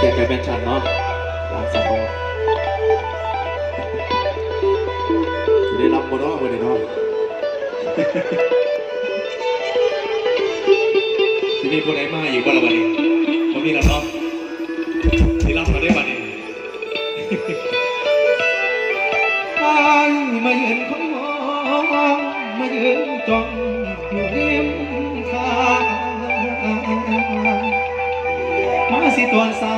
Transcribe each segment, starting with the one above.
เกียรติเป็นชันเนาะตามสังคมจะได้รับบนอ้อวันนี้เนาะทีนี้คนไหนมาอยู่บ้านเราวันนี้ผมมีกันเนาะที่รับมาได้วันนี้ไอ้มาเยืนคอยมองมาเยือนจ้องอยู่ริมทางมาสิตวนสา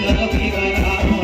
ยหั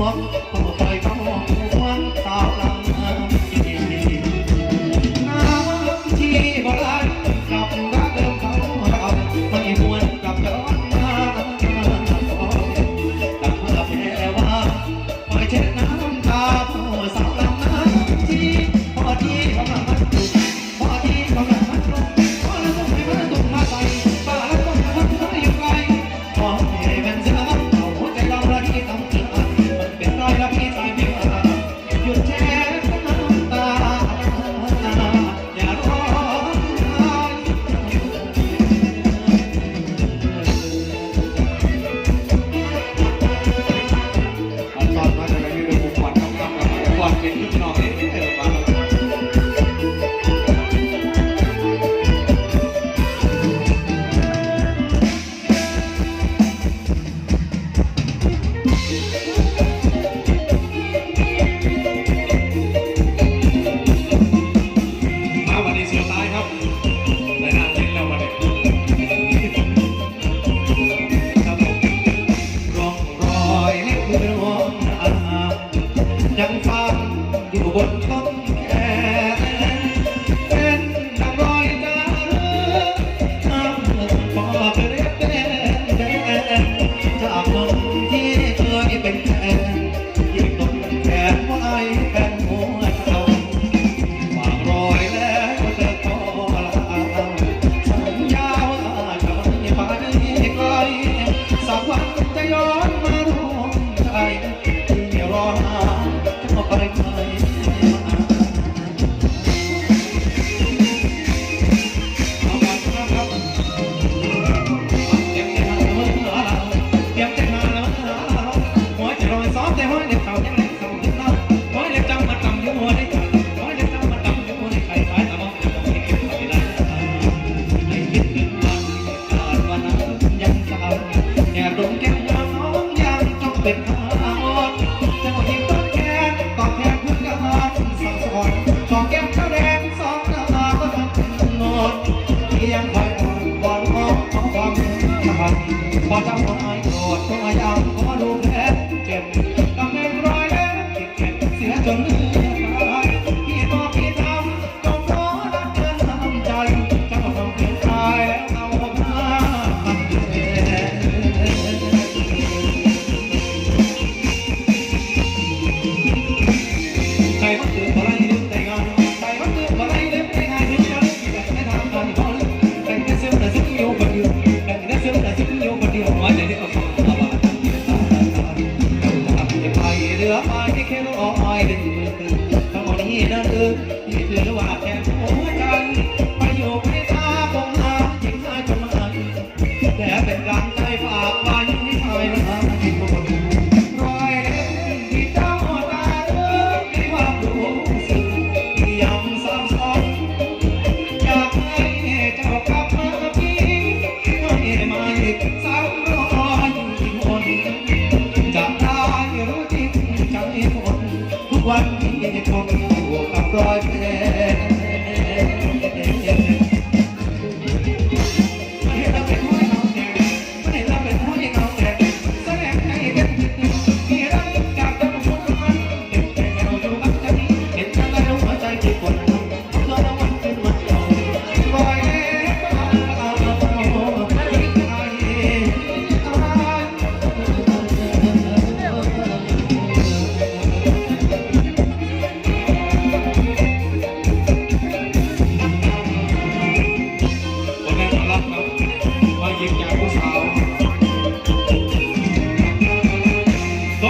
วง ซ้ายครับ เป็นทางออกจังหวะต้นแขนกองแขนพื้นกระหาสองสอนสองแก้มข้วแดงสองกระหานก็ต้องนอนียงคอยอ่อนบอลออกของความทจำคนอโกรต้อยเอ อยู่กับรอยแผลไ